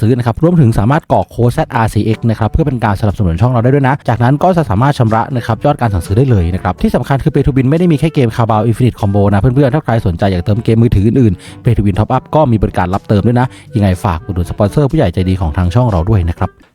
ซื้อนะครับรวมถึงสามารถกรอกโค้ด ZRCX นะครับเพื่อเป็นการสนับสนุนช่องเราได้ด้วยนะ จากนั้นก็จะสามารถชำระนะครับยอดการสั่งซื้อได้เลยนะครับที่สำคัญคือ Pay to Win ไม่ได้มีแค่เกมคาบาวอินฟินิตคอมโบนะเพื่อนๆถ้าใครสนใจอยากเติมเกมมือถืออื่นๆ Pay to Win Top Up ก็มีบริการรับเติมด้วยนะยังไงฝากอุดหนุนสปอนเซอร์ผู้ใหญ่ใจดีของทางช่องเราด้วยนะครับ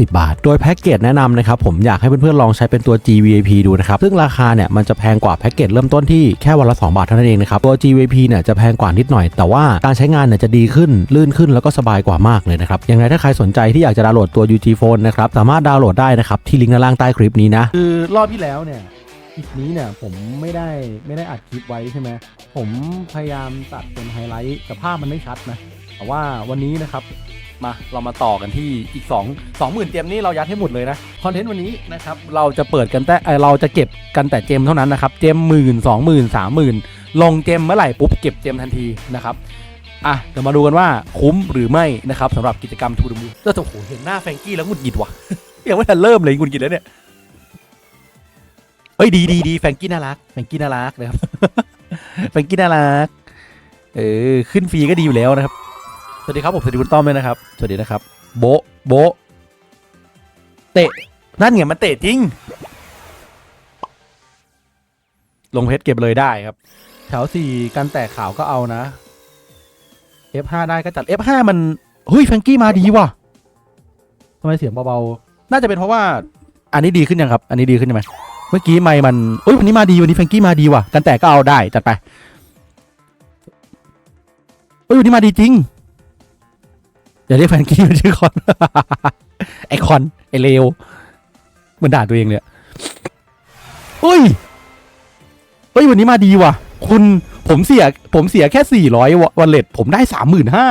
10บาท โดยแพ็กเกจแนะนำนะครับผมอยากให้เพื่อนๆลองใช้เป็นตัว GVIP ดูนะครับซึ่งราคาเนี่ยมันจะแพงกว่าแพ็กเกจเริ่มต้นที่แค่วันละ 2 บาทเท่านั้นเองนะครับตัว GVIP เนี่ยจะแพงกว่านิดหน่อย แต่ว่าการใช้งานเนี่ยจะดีขึ้นลื่นขึ้นแล้วก็สบายกว่ามากเลยนะครับยังไงถ้าใครสนใจที่อยากจะดาวน์โหลดตัว UG Phone นะครับสามารถดาวน์โหลดได้นะครับที่ลิงก์ด้านล่างใต้คลิปนี้นะคือรอบที่แล้วเนี่ยคลิปนี้เนี่ยผมไม่ได้ไม่ได้อัดคลิปไว้ใช่ไหมผมพยายามตัดเป็นไฮไลท์แต่ภาพมันไม่ชัดนะแต่ว่าวันนี้นะครับ มาเรามาต่อกันที่อีก 2 20,000เต็มนี่เรายัดให้หมดเลยนะคอนเทนต์วันนี้นะครับเราจะเปิดกันแต่เราจะเก็บกันแต่เจมเท่านั้นนะครับเจมหมื่นสองหมื่นสามหมื่นลงเจมเมื่อไหร่ปุ๊บเก็บเจมทันทีนะครับอะเดี๋ยวมาดูกันว่าคุ้มหรือไม่นะครับสำหรับกิจกรรมทูดมูก็โอ้โหเห็นหน้าแฟรงกี้แล้วหงุดหงิดว่ะยังไม่ทันเริ่มเลยหงุดหงิดแล้วเนี่ยเอ้ยดีดีดีแฟรงกี้น่ารักแฟรงกี้น่ารักนะครับแฟรงกี้น่ารักเออขึ้นฟรีก็ดีอยู่แล้วนะครับ วัสดีครับผมสวัสดีคุณต้อมด้วยนะครับ สวัสดีนะครับ โบโบเตะ นั่นไงมันเตะจริง ลงเพชรเก็บเลยได้ครับ แถวสี่กันแตกขาวก็เอานะ F5 ได้ก็จัด F5 มันเฮ้ยแฟงกี้มาดีว่ะทำไมเสียงเบาๆ น่าจะเป็นเพราะว่า อันนี้ดีขึ้นยังครับ อันนี้ดีขึ้นใช่ไหมเมื่อกี้ไม่มันเอ้ยวันนี้มาดีวันนี้แฟงกี้มาดีว่ะ กันแตกก็เอาได้จัดไปเอ้ยวันนี้มาดีจริง อย่าเรียกแฟรงกี้มันชื่อคอน ไอคอน ไอเลวเหมันด่าตัวเองเลยเฮ้ย เฮ้ย วันนี้มาดีว่ะ คุณผมเสีย ผมเสียแค่สี่ร้อยวันเลทผมได้สามหมื่นห้า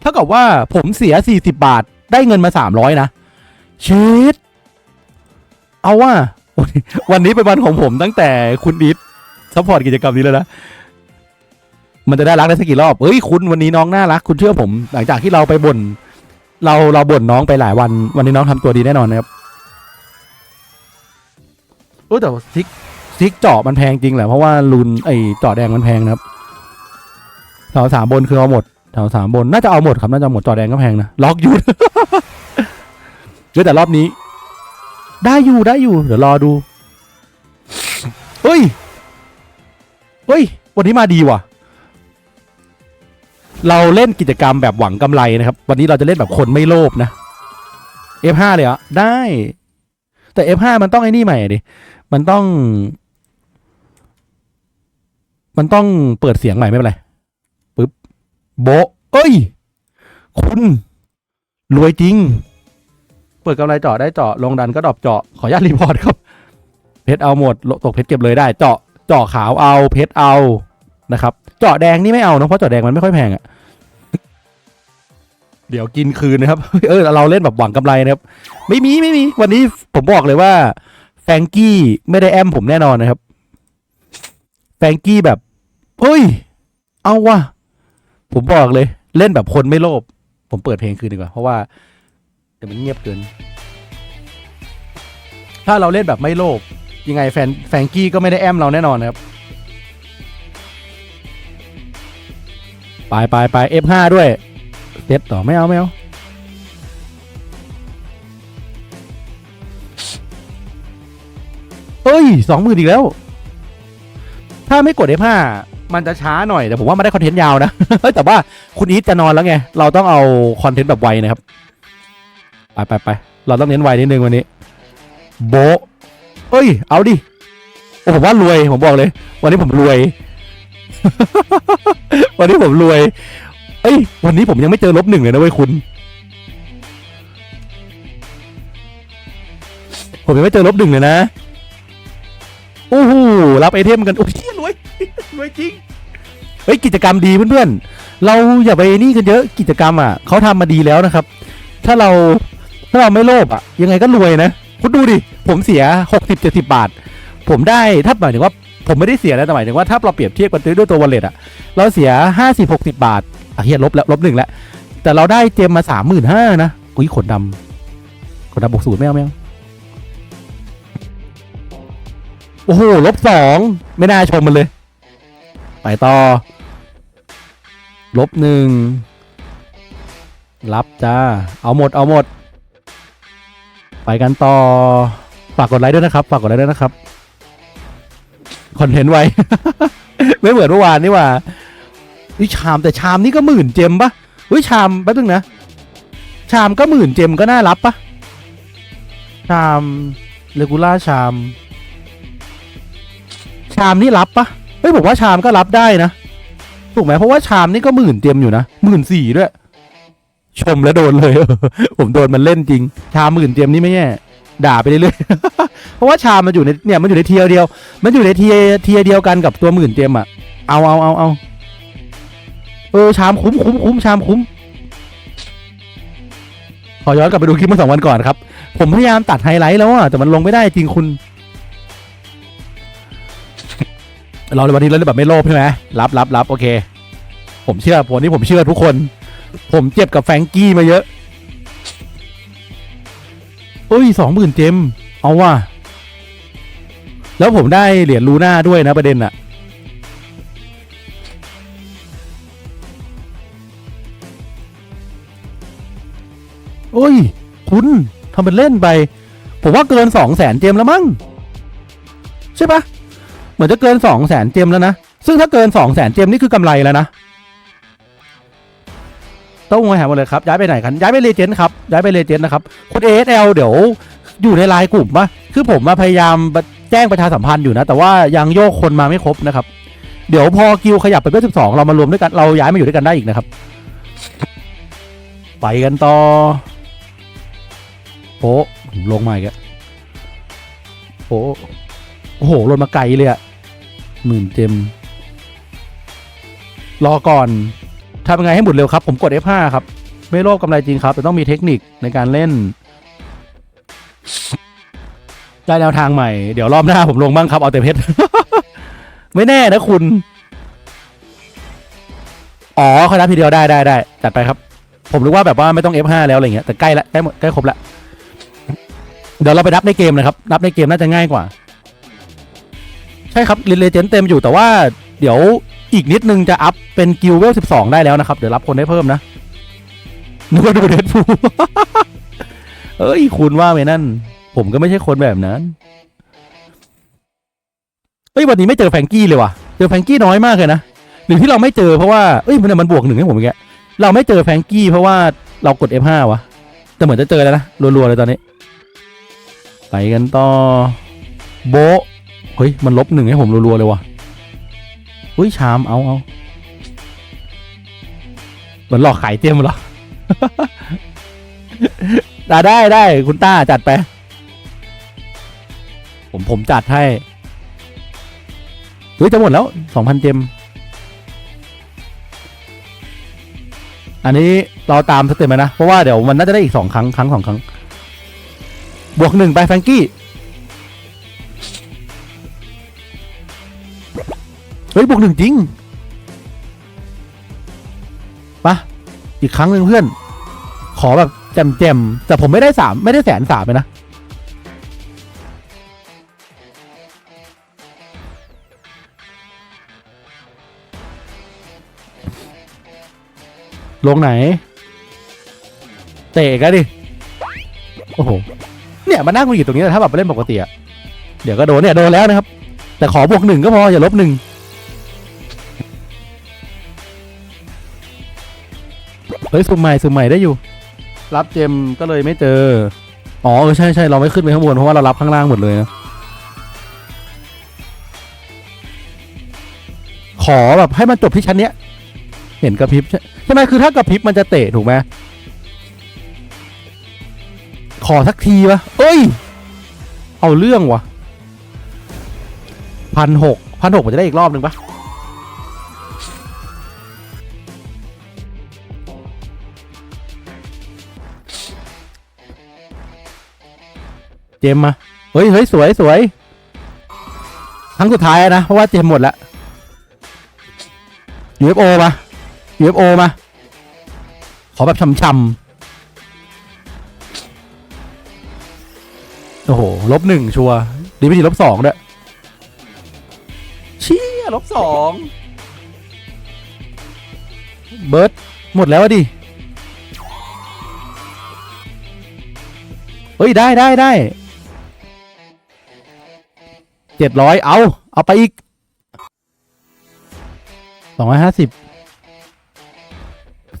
เท่ากับว่าผมเสียสี่สิบาท ได้เงินมาสามร้อยนะ เชดเอาว่า วันนี้เป็นวันของผมตั้งแต่คุณดิฟซัพพอร์ตกิจกรรมนี้แล้วนะ มันจะได้รักได้สักกี่รอบเฮ้ยคุณวันนี้น้องน่ารักคุณเชื่อผม หลังจากที่เราไปบ่นเราเราบ่นน้องไปหลายวัน วันนี้น้องทำตัวดีแน่นอนนะครับโอ้แต่ว่าซิกซิกเจาะมันแพงจริงแหละเพราะว่ารุนไอเจาะแดงมันแพงนะครับแถวสามบนคือเอาหมดแถวสามบนน่าจะเอาหมดครับน่าจะหมดเจาะแดงก็แพงนะล็อกยูเดี๋ยวแต่รอบนี้ ได้อยู่ได้อยู่ เดี๋ยวรอดูเฮ้ยเฮ้ย วันนี้มาดีว่ะ เราเล่นกิจกรรมแบบหวังกำไรนะครับ วันนี้เราจะเล่นแบบคนไม่โลภนะ F5 เลยเหรอได้ แต่ F5 มันต้องไอ้นี่ใหม่ดิ มันต้อง มันต้องเปิดเสียงใหม่ไม่เป็นไรปึ๊บโบเอ้ย คุณ รวยจริง เปิดกำไรเจาะได้เจาะลงดันก็ดอปเจาะขออนุญาตรีพอร์ตครับ เพชรเอาหมดตกเพชรเก็บเลยได้ เจาะเจาะขาวเอาเพชรเอา นะครับเจาะแดงนี่ไม่เอาเนะเพราะเจาะแดงมันไม่ค่อยแพงอะเดี๋ยวกินคืนนะครับ เออเราเล่นแบบหวังกำไรนะครับ ไม่มีไม่มีวันนี้ผมบอกเลยว่าแฟงกี้ไม่ได้แอมผมแน่นอนนะครับ แฟงกี้แบบเฮ้ย เอาวะผมบอกเลย เล่นแบบคนไม่โลภผมเปิดเพลงคืนดีกว่า เพราะว่าเดี๋ยวมันเงียบเกิน ถ้าเราเล่นแบบไม่โลภยังไงแฟนแฟงกี้ก็ไม่ได้แอมเราแน่นอนนะครับ ไปไปไป F5 ด้วยเซตต่อไม่เอาไม่เอาเฮ้ยสองหมื่นอีกแล้ว ถ้าไม่กด F5 มันจะช้าหน่อย แต่ผมว่ามันได้คอนเทนต์ยาวนะเฮ้ยแต่ว่าคุณอีทจะนอนแล้วไง เราต้องเอาคอนเทนต์แบบไวนะครับ ไปไปไปเราต้องเน้นไวนิดนึงวันนี้ โบเอ้ย เอาดิ โอ้ผมว่ารวย ผมบอกเลย วันนี้ผมรวย วันนี้ผมรวย เอ้ย วันนี้ผมยังไม่เจอลบหนึ่งเลยนะเว้ยคุณ ผมยังไม่เจอลบหนึ่งเลยนะ โอ้โห รับไอเทมกัน โอ้ยเหี้ยรวย รวยจริง เฮ้ย กิจกรรมดีเพื่อนๆ เราอย่าไปนี่กันเยอะ กิจกรรมอะ เขาทำมาดีแล้วนะครับ ถ้าเรา ถ้าเราไม่โลภอะ ยังไงก็รวยนะ คุณดูดิ ผมเสียหกสิบเจ็ดสิบาท ผมได้ ถ้าหมายถึงว่า ผมไม่ได้เสียนะแต่หมายถึงว่าถ้าเราเปรียบเทียบกันด้วยตัววอลเล็ตอะเราเสียห้าสิบหกสิบาทอะเฮียลบแล้วลบหนึ่งแล้ว แต่เราได้เจมมาสามหมื่นห้านะอุ้ยขนดำขนดำบวกศูนย์ไม่เอาไม่เอาโอ้โหลบสองไม่น่าชมมันเลย ไปต่อ ลบหนึ่งรับจ้า เอาหมดเอาหมด ไปกันต่อ ฝากกดไลค์ด้วยนะครับ ฝากกดไลค์ด้วยนะครับ คอนเทนต์ไว้ ไม่เหมือนเมื่อวานนี่ว่าวิชามแต่ชามนี่ก็หมื่นเจมปะวิชามแป๊บนึงนะ ชามก็หมื่นเจมก็น่ารับปะชามเลกูล่าชาม ชามนี่รับปะเฮ้ยผมว่าชามก็รับได้นะถูกไหมเพราะว่าชามนี่ก็หมื่นเต็มอยู่นะหมื่นสี่ด้วย ชมแล้วโดนเลยผมโดนมันเล่นจริง ชามหมื่นเต็มนี่ไม่แย่ด่าไปเรื่อยๆ ราะว่าชามมันอยู่ในเนี่ยมันอยู่ในเทียเดียว มันอยู่ในเทียเทียเดียวกันกับตัวหมื่นเต็มอะเอาเอาเอาเอาเออชามคุ้มคุ้มคุ้มชามคุ้มขอย้อนกลับไปดูคลิปเมื่อสองวันก่อนครับ ผมพยายามตัดไฮไลท์แล้วอะแต่มันลงไม่ได้จริงคุณ เราในวันนี้เราเล่นแบบไม่โลภใช่ไหมรับรับรับโอเค ผมเชื่อผมนี่ผมเชื่อทุกคน ผมเจ็บกับแฟงกี้มาเยอะโอ้ยสองหมื่นเจม เอาว่ะ แล้วผมได้เหรียญลูน่าด้วยนะประเด็นอะโอ้ย คุณทำเป็นเล่นไป ผมว่าเกินสองแสนเจมแล้วมั้งใช่ปะเหมือนจะเกินสองแสนเจมแล้วนะ ซึ่งถ้าเกินสองแสนเจมนี่คือกำไรแล้วนะต้องมาหาหมดเลยครับ ย้ายไปไหนกันย้ายไปเลเจนด์ครับ ย้ายไปเลเจนด์นะครับคน ASL เดี๋ยวอยู่ในไลน์กลุ่มปะคือผมมาพยายาม แจ้งประชาสัมพันธ์อยู่นะ แต่ว่ายังโยกคนมาไม่ครบนะครับ เดี๋ยวพอกิวขยับไปเพื่อสิบสองเรามารวมด้วยกันเราย้ายมาอยู่ด้วยกันได้อีกนะครับ ไปกันต่อโอ้ลงมาอีกแล้วโอ้โอ้โหลงมาไกลเลยอะหมื่นเจมรอก่อนทำยังไงให้หมุนเร็วครับ ผมกด F5 ครับ ไม่โลภกำไรจริงครับ แต่ต้องมีเทคนิคในการเล่น ได้แนวทางใหม่ เดี๋ยวรอบหน้าผมลงบ้างครับเอาแต่เพชร ไม่แน่นะคุณ อ๋อเขานับทีเดียวได้ได้ได้จัดไปครับ ผมรู้ว่าแบบว่าไม่ต้อง F5 แล้วอะไรเงี้ยแต่ใกล้ละใกล้หมดใกล้ครบละ เดี๋ยวเราไปนับในเกมนะครับ นับในเกมน่าจะง่ายกว่า ใช่ครับลิเลเจนเต็มอยู่แต่ว่า เดี๋ยวอีกนิดนึงจะอัพเป็นกิลเวลสิบสองได้แล้วนะครับ เดี๋ยวรับคนได้เพิ่มนะนึกว่าดูเดดพูเอ้ยคุณว่าไหมนั่น ผมก็ไม่ใช่คนแบบนั้นเอ้ยวันนี้ไม่เจอแฟงกี้เลยว่ะ เจอแฟงกี้น้อยมากเลยนะ หรือที่เราไม่เจอเพราะว่าเอ้ยมันมันบวกหนึ่งให้ผมอีกแกเราไม่เจอแฟงกี้เพราะว่าเรากด F5 วะ แต่เหมือนจะเจอแล้วนะรัวๆเลยตอนนี้ ไปกันต่อ โบเฮ้ยมันลบหนึ่งให้ผมรัวๆเลยว่ะอุ้ยชามเอาเอาเหมือนหลอกขายเตรียมหรอ ได้ได้ได้คุณต้าจัดไป ผมผมจัดให้เฮ้ยจะหมดแล้วสองพันเจมอันนี้เราตามสเต็ปไปนะ เพราะว่าเดี๋ยวมันน่าจะได้อีกสองครั้งครั้งสองครั้ง บวกหนึ่งไปแฟรงกี้ เฮ้ย บวกหนึ่งจริงปะอีกครั้งหนึ่งเพื่อน ขอแบบแจมๆแต่ผมไม่ได้สามไม่ได้แสนสามเลยนะ ลงไหน เตะกันดิ โอ้โห เนี่ยมานั่งคุยอยู่ตรงนี้แต่ถ้าแบบไปเล่นปกติอะเดี๋ยวก็โดนเนี่ยโดนแล้วนะครับ แต่ขอบวกหนึ่งก็พออย่าลบหนึ่งเฮ้ยซูมใหม่ซูมใหม่ได้อยู่ รับเจมก็เลยไม่เจอ อ๋อเออใช่ใช่เราไม่ขึ้นไปข้างบนเพราะว่าเรารับข้างล่างหมดเลยนะขอแบบให้มันจบที่ชั้นเนี้ย เห็นกระพริบใช่ใช่ไหมคือถ้ากระพริบมันจะเตะถูกไหมขอสักทีวะเอ้ย เอาเรื่องวะพันหกพันหกมันจะได้อีกรอบหนึ่งปะเจมมาเฮ้ยเฮ้ยสวยสวยครั้งสุดท้ายนะ เพราะว่าเจมหมดแล้ว UFO มา UFO มา ขอแบบช่ำๆ โอ้โห ลบหนึ่งชัวร์ดีไม่ดีลบสองด้วยเชี่ยลบสองเบิร์ดหมดแล้วอะดิ เฮ้ย ได้ได้ได้เจ็ดร้อยเอา เอาไปอีกสองร้อยห้าสิบ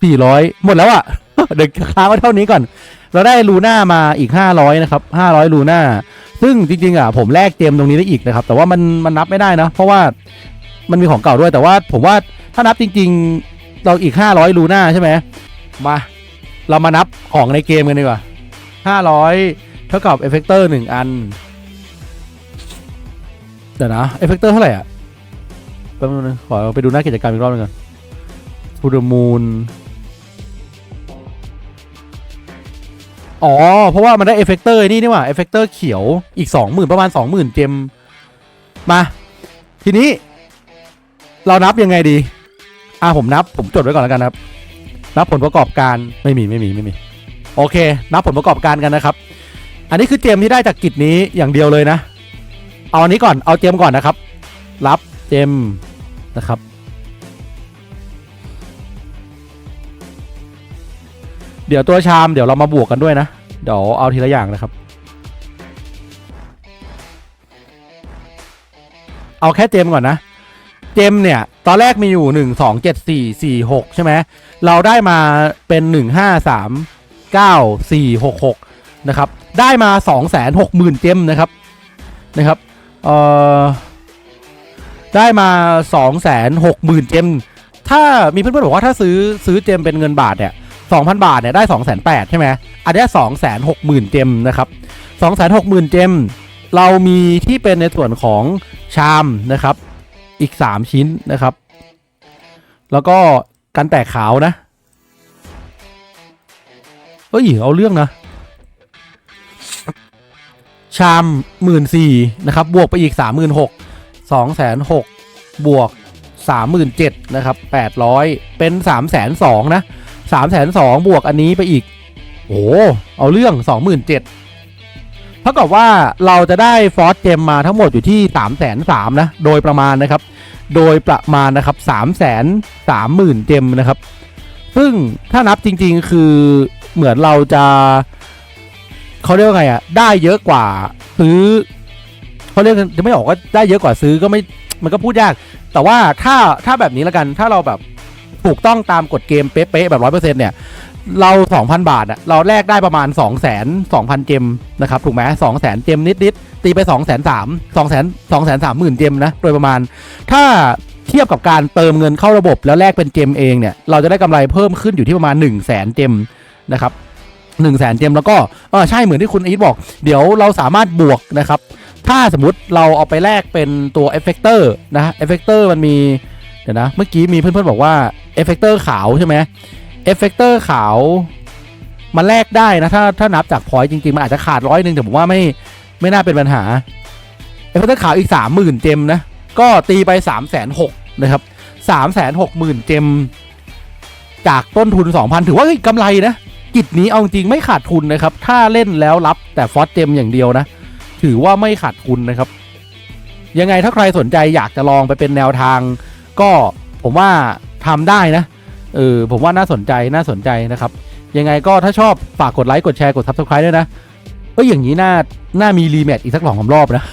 สี่ร้อยหมดแล้วอะเดี๋ยวค้างไว้เท่านี้ก่อน เราได้ลูน่ามาอีกห้าร้อยนะครับห้าร้อยลูน่าซึ่งจริงๆอะผมแลกเจมตรงนี้ได้อีกนะครับ แต่ว่ามันมันนับไม่ได้นะ เพราะว่ามันมีของเก่าด้วยแต่ว่าผมว่าถ้านับจริง ๆ เราอีกห้าร้อยลูน่าใช่ไหมมา เรามานับของในเกมกันดีกว่าห้าร้อยเท่ากับเอฟเฟกเตอร์หนึ่งอันเดี๋ยวนะเอฟเฟกเตอร์เท่าไหร่อะแป๊บนึงขอไปดูหน้ากิจกรรมอีกรอบหนึงก่อนทูดมูน อ๋อ เพราะว่ามันได้เอฟเฟกเตอร์นี่นี่หว่าเอฟเฟกเตอร์เขียวอีกสองหมื่นประมาณสองหมื่นเจมมา ทีนี้ เรานับยังไงดี อ่าผมนับ ผมจดไว้ก่อนแล้วกันครับ นับผลประกอบการไม่มีไม่มีไม่มี โอเค นับผลประกอบการกันนะครับ อันนี้คือเจมที่ได้จากกิจนี้อย่างเดียวเลยนะ เอาอันนี้ก่อนเอาเจมก่อนนะครับ รับเจมนะครับ เดี๋ยวตัวชามเดี๋ยวเรามาบวกกันด้วยนะ เดี๋ยวเอาทีละอย่างนะครับ เอาแค่เจมก่อนนะ เจมเนี่ย ตอนแรกมีอยู่หนึ่งสองเจ็ดสี่สี่หกใช่ไหมเราได้มาเป็นหนึ่งห้าสามเก้าสี่หกหกนะครับ ได้มาสองแสนหกหมื่นเจมนะครับนะครับเอ่อได้มาสองแสนหกหมื่นเจม ถ้ามีเพื่อนๆบอกว่าถ้าซื้อซื้อเจมเป็นเงินบาทเนี่ย สองพันบาทเนี่ยได้สองแสนแปดใช่ไหมอันนี้สองแสนหกหมื่นเจมนะครับสองแสนหกหมื่นเจม เรามีที่เป็นในส่วนของชามนะครับ อีกสามชิ้นนะครับ แล้วก็กันแตกขาวนะเอ้ยเอาเรื่องนะ ชามหมื่นสี่นะครับ บวกไปอีกสามหมื่นหกสองแสนหกบวกสามหมื่นเจ็ดนะครับแปดร้อยเป็นสามแสนสองนะ สามแสนสองบวกอันนี้ไปอีก โอ้เอาเรื่องสองหมื่นเจ็ดเท่ากับว่าเราจะได้ฟอสเจมมาทั้งหมดอยู่ที่สามแสนสามนะ โดยประมาณนะครับ โดยประมาณนะครับสามแสนสามหมื่นเจมนะครับ ซึ่งถ้านับจริง ๆ คือเหมือนเราจะเขาเรียกว่าไงอะได้เยอะกว่าซื้อเขาเรียกจะไม่ออกว่าได้เยอะกว่าซื้อก็ไม่มันก็พูดยาก แต่ว่าถ้าถ้าแบบนี้ละกันถ้าเราแบบ ถูกต้องตามกฎเกมเป๊ะๆแบบร้อยเปอร์เซ็นต์เนี่ยเรา 2,000 บาทอะเราแลกได้ประมาณ 2 0 0 0 0 2,000 เจมนะครับ ถูกไหม2 0 0 0 0 เจมนิดๆตีไป 2 3 0 0 0 0 0 0 2 3 0 0 0 0 เจมนะ โดยประมาณ ถ้าเทียบกับการเติมเงินเข้าระบบแล้วแลกเป็นเจมเองเนี่ย เราจะได้กำไรเพิ่มขึ้นอยู่ที่ประมาณ 1 0 0 0 0แสนเจมนะครับ1 0 0 0 0แสนเจมแล้วก็เออใช่เหมือนที่คุณอีทบอก เดี๋ยวเราสามารถบวกนะครับ ถ้าสมมติเราเอาไปแลกเป็นตัวเอฟเฟกเตอร์นะเอฟเฟกเตอร์มันมี เดี๋ยวนะ เมื่อกี้มีเพื่อนๆบอกว่าเอฟเฟกเตอร์ขาวใช่ไหมเอฟเฟกเตอร์ขาวมันแลกได้นะ ถ้าถ้านับจากพอยต์จริง ๆ มันอาจจะขาดร้อยหนึ่งแต่ผมว่าไม่ไม่น่าเป็นปัญหาเอฟเฟกเตอร์ขาวอีกสามหมื่นเจมนะ ก็ตีไปสามแสนหกนะครับสามแสนหกหมื่นเจม จากต้นทุนสองพันถือว่ากำไรนะกิจนี้เอาจริงไม่ขาดทุนนะครับ ถ้าเล่นแล้วรับแต่ฟอสเจมอย่างเดียวนะ ถือว่าไม่ขาดทุนนะครับ ยังไงถ้าใครสนใจอยากจะลองไปเป็นแนวทาง ก็ผมว่าทำได้นะเออผมว่าน่าสนใจน่าสนใจนะครับ ยังไงก็ถ้าชอบฝากกดไลค์กดแชร์กด subscribe ด้วยนะเอ้ยอย่างนี้น่าน่ามีรีแมทอีกสักสองสารอบนะ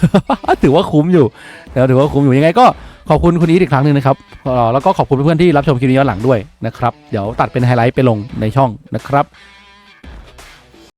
ถือว่าคุ้มอยู่แล้วถือว่าคุ้มอยู่ยังไงก็ขอบคุณคุณอีทอีกครั้งหนึ่งนะครับอ่อแล้วก็ขอบคุณเพื่อนๆที่รับชมคลิปนี้ย้อนหลังด้วยนะครับ เดี๋ยวตัดเป็นไฮไลท์ไปลงในช่องนะครับ